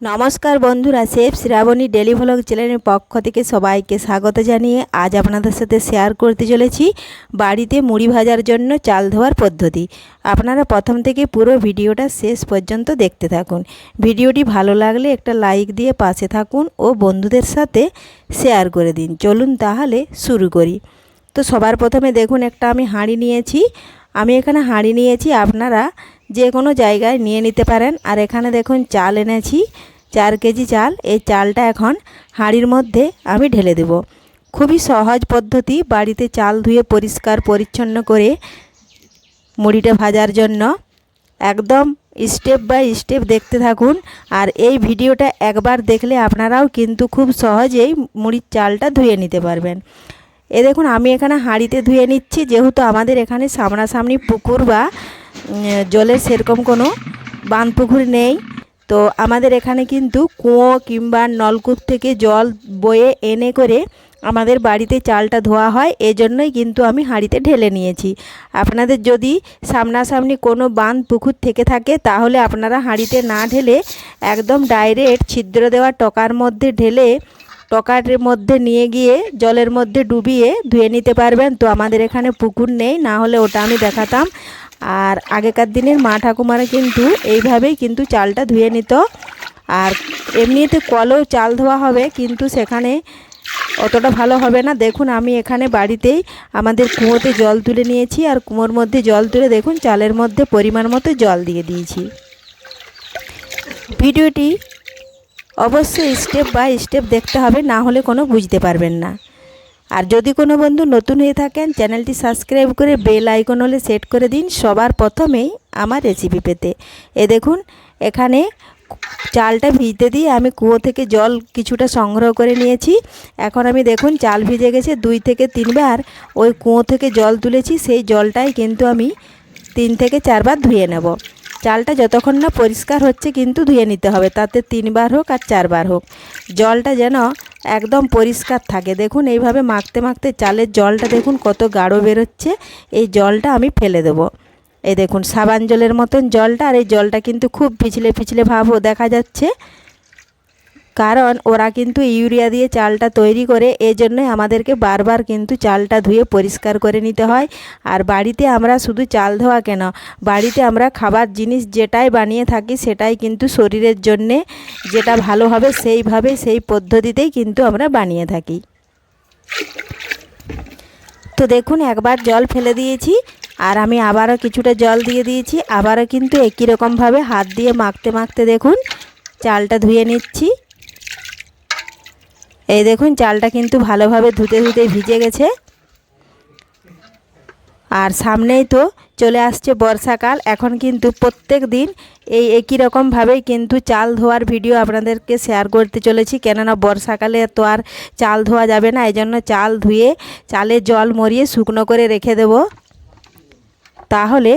নমস্কার বন্ধুরা chef Shrabani daily vlog চ্যানেলের পক্ষ থেকে সবাইকে স্বাগত জানিয়ে আজ আপনাদের সাথে শেয়ার করতে চলেছি বাড়িতে মুড়ি ভাজার জন্য চাল ধোয়ার পদ্ধতি। আপনারা প্রথম থেকে পুরো ভিডিওটা শেষ পর্যন্ত দেখতে থাকুন। ভিডিওটি ভালো লাগলে একটা লাইক দিয়ে পাশে থাকুন ও বন্ধুদের সাথে শেয়ার করে দিন। চলুন তাহলে শুরু করি। তো সবার প্রথমে দেখুন, একটা আমি হাঁড়ি নিয়েছি। আমি এখানে হাঁড়ি নিয়েছি, আপনারা যে কোনো জায়গায় নিয়ে নিতে পারেন। আর এখানে দেখুন চাল এনেছি, চার কেজি চাল। এই চালটা এখন হাঁড়ির মধ্যে আমি ঢেলে দেব। খুবই সহজ পদ্ধতি, বাড়িতে চাল ধুয়ে পরিষ্কার পরিচ্ছন্ন করে মুড়িটা ভাজার জন্য। একদম স্টেপ বাই স্টেপ দেখতে থাকুন। আর এই ভিডিওটা একবার দেখলে আপনারাও কিন্তু খুব সহজেই মুড়ির চালটা ধুয়ে নিতে পারবেন। এ দেখুন, আমি এখানে হাঁড়িতে ধুয়ে নিচ্ছি। যেহেতু আমাদের এখানে সামনাসামনি পুকুর বা জলের সেরকম কোনো বাঁধ পুকুর নেই। তো আমাদের এখানে কিন্তু কুয়ো কিংবা নলকূপ থেকে জল বয়ে এনে করে আমাদের বাড়িতে চালটা ধোয়া হয়। এজন্যই কিন্তু আমি হাঁড়িতে ঢেলে নিয়েছি। আপনাদের যদি সামনাসামনি কোনো বাঁধ পুকুর থেকে থাকে, তাহলে আপনারা হাঁড়িতে না ঢেলে একদম ডাইরেক্ট ছিদ্র দেওয়া টকার মধ্যে ঢেলে টকার মধ্যে নিয়ে গিয়ে জলের মধ্যে ডুবিয়ে ধুয়ে নিতে পারবেন। তো আমাদের এখানে পুকুর নেই, না হলে ওটা আমি দেখাতাম। আর আগেকার দিনের মা ঠাকুমারা কিন্তু এইভাবেই কিন্তু চালটা ধুয়ে নিত। আর এমনিতে কলেও চাল ধোয়া হবে, কিন্তু সেখানে অতটা ভালো হবে না। দেখুন, আমি এখানে বাড়িতেই আমাদের কুঁয়োতে জল তুলে নিয়েছি, আর কুঁয়োর মধ্যে জল তুলে দেখুন, চালের মধ্যে পরিমাণ মতো জল দিয়ে দিয়েছি। ভিডিওটি অবশ্যই স্টেপ বাই স্টেপ দেখতে হবে, না হলে কোনো বুঝতে পারবেন না। আর যদি কোনো বন্ধু নতুন হয়ে থাকেন, চ্যানেলটি সাবস্ক্রাইব করে বেল আইকন হলে সেট করে দিন সবার প্রথমেই আমার রেসিপি পেতে। এ দেখুন, এখানে চালটা ভিজতে দিয়ে আমি কুয়ো থেকে জল কিছুটা সংগ্রহ করে নিয়েছি। এখন আমি দেখুন, চাল ভিজে গেছে দুই থেকে তিনবার। ওই কুয়ো থেকে জল তুলেছি, সেই জলটাই কিন্তু আমি তিন থেকে চারবার ধুয়ে নেব। চালটা যতক্ষণ না পরিষ্কার হচ্ছে কিন্তু ধুয়ে নিতে হবে। তাতে তিনবার হোক আর চারবার হোক। জলটা যেন একদম পরিষ্কার থাকে। দেখুন এইভাবে মাখতে মাখতে চালের জলটা দেখুন কত গাঢ় বেরোচ্ছে। এই জলটা আমি ফেলে দেবো। এই দেখুন সাবান জলের মতন জলটা আর এই জলটা কিন্তু খুব পিছলে পিছলে ভাবও দেখা যাচ্ছে। কারণ ওরা কিন্তু ইউরিয়া দিয়ে চালটা তৈরি করে এই জন্যই আমাদেরকে বারবার কিন্তু চালটা ধুয়ে পরিষ্কার করে নিতে হয়। আর বাড়িতে আমরা শুধু চাল ধোয়া কেন? বাড়িতে আমরা খাবার জিনিস যেটাই বানিয়ে থাকি সেটাই কিন্তু শরীরের জন্যে যেটা ভালো হবে সেইভাবে সেই পদ্ধতিতেই কিন্তু আমরা বানিয়ে থাকি। তো দেখুন একবার জল ফেলে দিয়েছি আর আমি আবারও কিছুটা জল দিয়ে দিয়েছি। আবারও কিন্তু একই রকমভাবে হাত দিয়ে মাখতে মাখতে দেখুন, চালটা ধুয়ে নিচ্ছি। এই দেখুন, চালটা কিন্তু ভালোভাবে ধুতে ধুতে ভিজে গেছে। আর সামনেই তো চলে আসছে বর্ষাকাল। এখন কিন্তু প্রত্যেক দিন এই একই রকমভাবেই কিন্তু চাল ধোয়ার ভিডিও আপনাদেরকে শেয়ার করতে চলেছি। কেননা বর্ষাকালে তো আর চাল ধোয়া যাবে না এই জন্য চাল ধুয়ে চালে জল মরিয়ে শুকনো করে রেখে দেব। তাহলে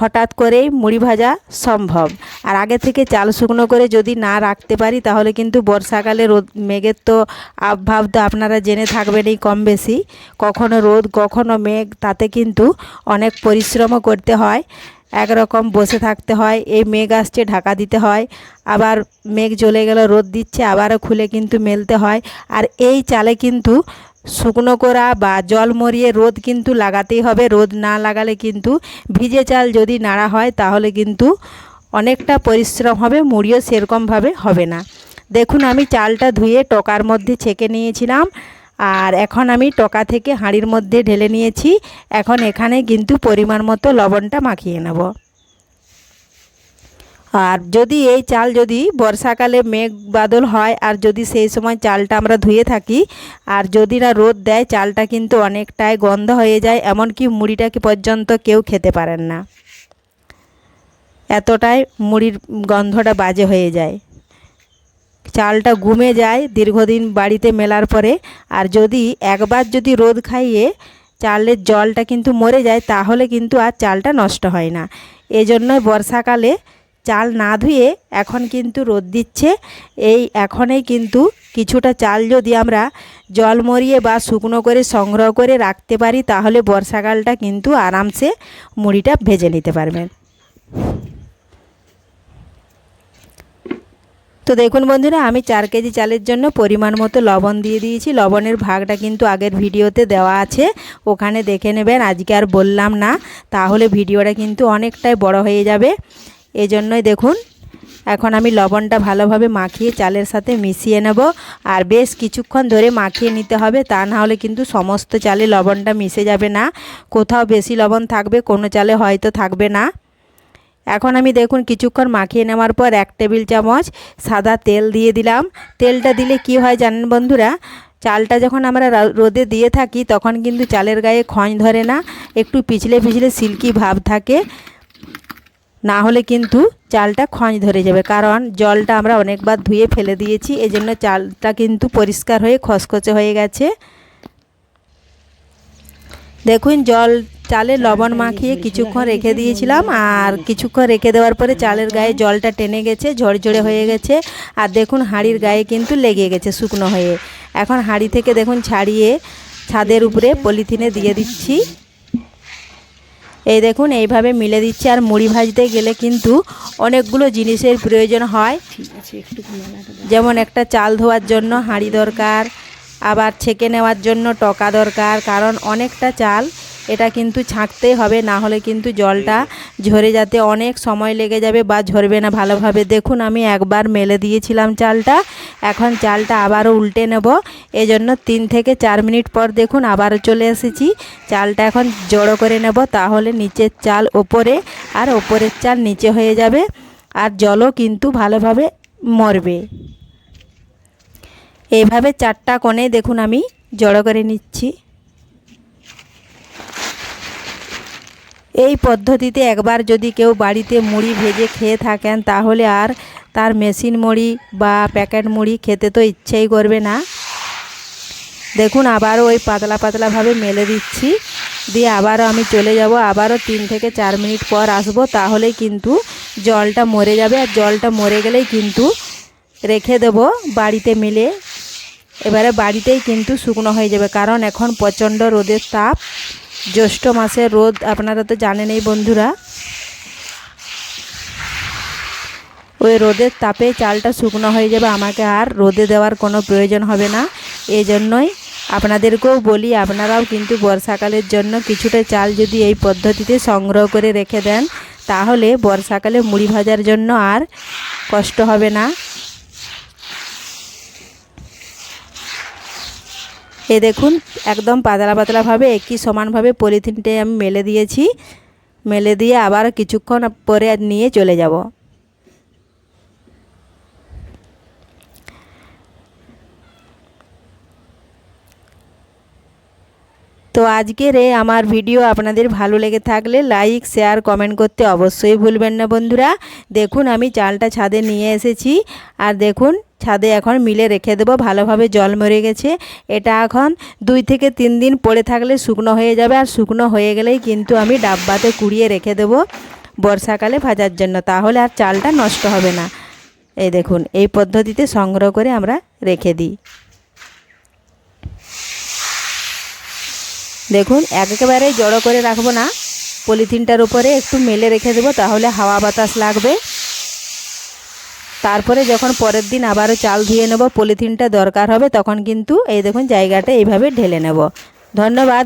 হঠাৎ করেই মুড়ি ভাজা সম্ভব। আর আগে থেকে চাল শুকনো করে যদি না রাখতে পারি, তাহলে কিন্তু বর্ষাকালে রোদ, মেঘের তো আবভাব তো আপনারা জেনে থাকবেনই কম বেশি। কখনো রোদ, কখনো মেঘ, তাতে কিন্তু অনেক পরিশ্রমও করতে হয়। একরকম বসে থাকতে হয়, এই মেঘ আসছে, ঢাকা দিতে হয়। আবার মেঘ জ্বলে গেল, রোদ দিচ্ছে, আবারও খুলে কিন্তু মেলতে হয়। আর এই চালে কিন্তু শুকনো করা বা জল মরিয়ে রোদ কিন্তু লাগাতেই হবে। রোদ না লাগালে কিন্তু ভিজে চাল যদি নাড়া হয়, তাহলে কিন্তু অনেকটা পরিশ্রম হবে, মুড়িও সেরকমভাবে হবে না। দেখুন, আমি চালটা ধুয়ে টকার মধ্যে ছেঁকে নিয়েছিলাম আর এখন আমি টকা থেকে হাঁড়ির মধ্যে ঢেলে নিয়েছি। এখন এখানে কিন্তু পরিমাণ মতো লবণটা মাখিয়ে নেব। আর যদি এই চাল যদি বর্ষাকালে মেঘ বাদল হয়, আর যদি সেই সময় চালটা আমরা ধুয়ে থাকি, আর যদি না রোদ দেয়, চালটা কিন্তু অনেকটাই গন্ধ হয়ে যায়, এমনকি মুড়িটাকে পর্যন্ত কেউ খেতে পারেন না। এতটাই মুড়ির গন্ধটা বাজে হয়ে যায়। চালটা গুমে যায় দীর্ঘদিন বাড়িতে মেলার পরে, আর যদি একবার যদি রোদ খাইয়ে চালের জলটা কিন্তু মরে যায়, তাহলে কিন্তু আর চালটা নষ্ট হয় না। এজন্যই বর্ষাকালে চাল না ধুয়ে এখন কিন্তু রোদ দিচ্ছে। এই এখনই কিন্তু কিছুটা চাল যদি আমরা জল মরিয়ে বা শুকনো করে সংগ্রহ করে রাখতে পারি, তাহলে বর্ষাকালটা কিন্তু আরামসে মুড়িটা ভেজে নিতে পারবেন। তো দেখুন বন্ধুরা, আমি চার কেজি চালের জন্য পরিমাণ মতো লবণ দিয়ে দিয়েছি। লবণের ভাগটা কিন্তু আগের ভিডিওতে দেওয়া আছে, ওখানে দেখে নেবেন। আজকে আর বললাম না, তাহলে ভিডিওটা কিন্তু অনেকটাই বড় হয়ে যাবে। এজন্যই দেখুন, এখন আমি লবণটা ভালোভাবে মাখিয়ে চালের সাথে মিশিয়ে নেব। আর বেশ কিছুক্ষণ ধরে মাখিয়ে নিতে হবে, তা না হলে কিন্তু সমস্ত চালে লবণটা মিশে যাবে না। কোথাও বেশি লবণ থাকবে, কোনো চালে হয়তো থাকবে না। এখন আমি দেখুন কিছুক্ষণ মাখিয়ে নেওয়ার পর এক টেবিল চামচ সাদা তেল দিয়ে দিলাম। তেলটা দিলে কি হয় জানেন বন্ধুরা? চালটা যখন আমরা রোদে দিয়ে থাকি, তখন কিন্তু চালের গায়ে খঁজ ধরে না, একটু পিছলে পিছলে সিল্কি ভাব থাকে। না হলে কিন্তু চালটা খঁজ ধরে যাবে। কারণ জলটা আমরা অনেকবার ধুয়ে ফেলে দিয়েছি, এজন্য চালটা কিন্তু পরিষ্কার হয়ে খসখসে হয়ে গেছে। দেখুন, জল, চালে লবণ মাখিয়ে কিছুক্ষণ রেখে দিয়েছিলাম, আর কিছুক্ষণ রেখে দেওয়ার পরে চালের গায়ে জলটা টেনে গেছে, ঝরঝরে হয়ে গেছে, আর দেখুন হাঁড়ির গায়ে কিন্তু লেগে গেছে শুকনো হয়ে। এখন হাঁড়ি থেকে দেখুন ছাড়িয়ে ছাদের উপরে পলিথিনে দিয়ে দিচ্ছি। এই দেখুন এইভাবে মিলে দিচ্ছে। আর মুড়ি ভাজতে গেলে কিন্তু অনেকগুলো জিনিসের প্রয়োজন হয়। যেমন একটা চাল ধোয়ার জন্য হাঁড়ি দরকার আবার ছেঁকে নেওয়ার জন্য টকা দরকার কারণ অনেকটা চাল এটা কিন্তু ছাঁকতেই হবে, না হলে কিন্তু জলটা ঝরে যাতে অনেক সময় লেগে যাবে বা ঝরবে না ভালোভাবে। দেখুন, আমি একবার মেলে দিয়েছিলাম চালটা, এখন চালটা আবারও উল্টে নেব। এজন্য তিন থেকে চার মিনিট পর দেখুন, আবারও চলে এসেছি। চালটা এখন জড়ো করে নেব, তাহলে নিচের চাল ওপরে আর ওপরের চাল নিচে হয়ে যাবে আর জলও কিন্তু ভালোভাবে মরবে। এইভাবে চারটা কোণে দেখুন, আমি জড়ো করে নিচ্ছি। এই পদ্ধতিতে একবার যদি কেউ বাড়িতে মুড়ি ভেজে খেয়ে থাকেন, তাহলে আর তার মেশিন মুড়ি বা প্যাকেট মুড়ি খেতে তো ইচ্ছেই করবে না। দেখুন, আবারও ওই পাতলা পাতলাভাবে মেলে দিচ্ছি। দিয়ে আবারও আমি চলে যাব, আবারও তিন থেকে চার মিনিট পর আসব, তাহলেই কিন্তু জলটা মরে যাবে। আর জলটা মরে গেলেই কিন্তু রেখে দেবো বাড়িতে মিলে। এবারে বাড়িতেই কিন্তু শুকনো হয়ে যাবে, কারণ এখন প্রচণ্ড রোদের তাপ। জ্যৈষ্ঠ মাসের রোদ আপনারা তো জানেনই বন্ধুরা। ওই রোদের তাপে চালটা শুকনো হয়ে যাবে, আমাকে আর রোদে দেওয়ার কোনো প্রয়োজন হবে না। এই জন্যই আপনাদেরকেও বলি, আপনারাও কিন্তু বর্ষাকালের জন্য কিছুটা চাল যদি এই পদ্ধতিতে সংগ্রহ করে রেখে দেন, তাহলে বর্ষাকালে মুড়ি ভাজার জন্য আর কষ্ট হবে না। এ দেখুন, একদম পাতলা পাতলাভাবে একই সমানভাবে পলিথিনটে আমি মেলে দিয়েছি। মেলে দিয়ে আবার কিছুক্ষণ পরে নিয়ে চলে যাব। তো আজকের এই আমার ভিডিও আপনাদের ভালো লেগে থাকলে লাইক, শেয়ার, কমেন্ট করতে অবশ্যই ভুলবেন না বন্ধুরা। দেখুন, আমি চালটা ছাদে নিয়ে এসেছি। আর দেখুন ছাদে এখন মিলে রেখে দেবো, ভালোভাবে জল মরে গেছে। এটা এখন দুই থেকে তিন দিন পড়ে থাকলে শুকনো হয়ে যাবে আর শুকনো হয়ে গেলেই কিন্তু আমি ডাব্বাতে কুড়িয়ে রেখে দেবো বর্ষাকালে ভাজার জন্য। তাহলে আর চালটা নষ্ট হবে না। এই দেখুন, এই পদ্ধতিতে সংগ্রহ করে আমরা রেখে দিই। দেখুন, একেবারে জড়ো করে রাখব না। পলিথিনটার উপরে একটু মেলে রেখে দেবো, তাহলে হাওয়া বাতাস লাগবে। তারপরে যখন পরের দিন আবারও চাল ধুয়ে নেব, পলিথিনটা দরকার হবে, তখন কিন্তু এই দেখুন জায়গাটা এইভাবে ঢেলে নেব। ধন্যবাদ